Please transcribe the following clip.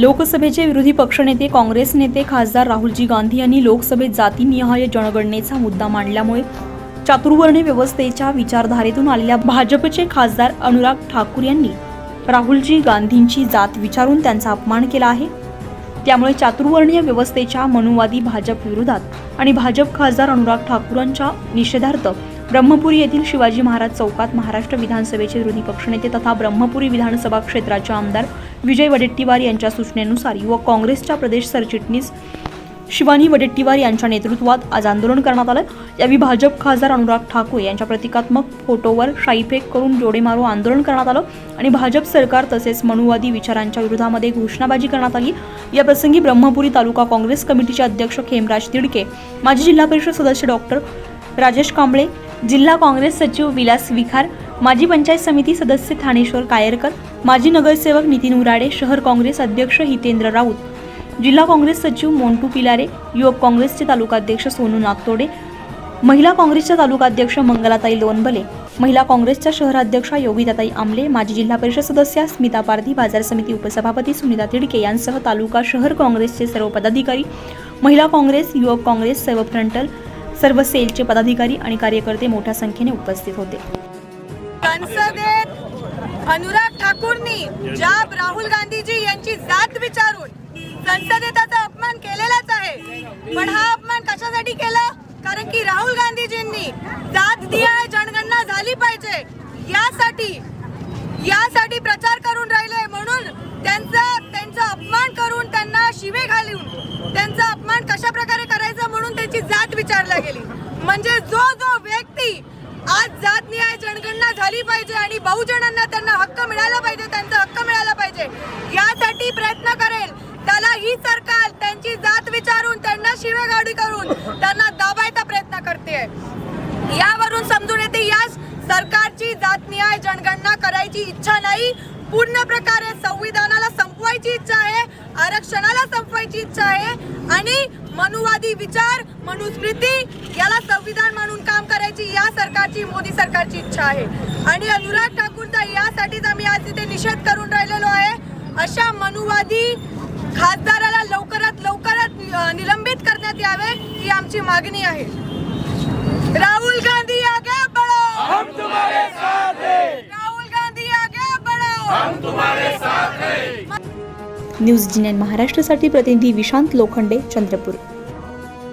लोकसभेचे विरोधी पक्षनेते काँग्रेस नेते खासदार राहुलजी गांधी यांनी लोकसभेत जातीनिहाय जनगणनेचा मुद्दा मांडल्यामुळे चातुर्वर्णी व्यवस्थेच्या विचारधारेतून आलेल्या भाजपचे खासदार अनुराग ठाकूर यांनी राहुलजी गांधींची जात विचारून त्यांचा अपमान केला आहे. त्यामुळे चातुर्वर्णीय व्यवस्थेच्या मनुवादी भाजप विरोधात आणि भाजप खासदार अनुराग ठाकूरांच्या निषेधार्थ ब्रह्मपुरी येथील शिवाजी महाराज चौकात महाराष्ट्र विधानसभेचे विरोधी पक्षनेते तथा ब्रह्मपुरी विधानसभा क्षेत्राचे आमदार विजय वडेट्टीवार यांच्या सूचनेनुसार युवक काँग्रेसच्या प्रदेश सरचिटणीस शिवानी वडेट्टीवार यांच्या नेतृत्वात आज आंदोलन करण्यात आलं. यावेळी भाजप खासदार अनुराग ठाकूर यांच्या प्रतिकात्मक फोटोवर शाईफेक करून जोडे मारो आंदोलन करण्यात आलं आणि भाजप सरकार तसेच मनुवादी विचारांच्या विरोधामध्ये घोषणाबाजी करण्यात आली. या प्रसंगी ब्रह्मपुरी तालुका काँग्रेस कमिटीचे अध्यक्ष खेमराज तिडके माजी जिल्हा परिषद सदस्य डॉक्टर राजेश कांबळे जिल्हा काँग्रेस सचिव विलास विखार माजी पंचायत समिती सदस्य थानेश्वर कायरकर माजी नगरसेवक नितीन उराडे शहर काँग्रेस अध्यक्ष हितेंद्र राऊत जिल्हा काँग्रेस सचिव मोंटू पिलारे युवक काँग्रेसचे तालुकाध्यक्ष सोनू नागतोडे महिला काँग्रेसच्या तालुकाध्यक्ष मंगलाताई लोणबले महिला काँग्रेसच्या शहराध्यक्षा योगिताताई आमले माजी जिल्हा परिषद सदस्या स्मिता पारधी बाजार समिती उपसभापती सुनीता तिडके यांसह तालुका शहर काँग्रेसचे सर्व पदाधिकारी महिला काँग्रेस युवक काँग्रेस सर्व फ्रंटल सर्व सेलचे पदाधिकारी आणि कार्यकर्ते मोठ्या संख्येने उपस्थित होते. संसदेत अनुराग ठाकूरनी ज्या राहुल गांधीजी यांची जात विचारून संसदेत त्याचा अपमान केलेलाच आहे. पण हा अपमान कशासाठी केला? कारण की राहुल गांधीजींनी जात दिया आहे जनगणना झाली पाहिजे. यासाठी यासाठी प्रचार करून राहिले म्हणून त्यांचा त्यांचा अपमान करून त्यांना शिवे घालून त्यांचा अपमान कशा प्रकारे करायचा म्हणून त्यांची जात विचारला गेली. म्हणजे जो जो व्यक्ती आज जात न्याय जनगणना झाली पाहिजे आणि बहुजनांना त्यांना हक्क मिळाला पाहिजे त्यांचा हक्क मिळाला पाहिजे. यासाठी प्रयत्न करेल. त्याला ही सरकार त्यांची जात विचारून त्यांना शिवेगाडी करून त्यांना दाबायचा प्रयत्न करते यावरून समजून येते या सरकारची जात न्याय जनगणना करायची इच्छा नाही. पूर्ण प्रकारे संविधानाला संपवायची इच्छा आहे आरक्षणाला संपवायची इच्छा आहे आणि मनुवादी विचार मनुस्मृती याला संविधान म्हणून काम करायची या सरकारची मोदी सरकारची इच्छा आहे. आणि अनुराग ठाकूरचा यासाठीच आम्ही आज तिथे निषेध करून राहिलेलो आहे. अशा मनुवादी खासदाराला लवकरात लवकरात निलंबित करण्यात यावे ही आमची मागणी आहे. राहुल न्यूज जी महाराष्ट्रासाठी प्रतिनिधी विशांत लोखंडे चंद्रपूर.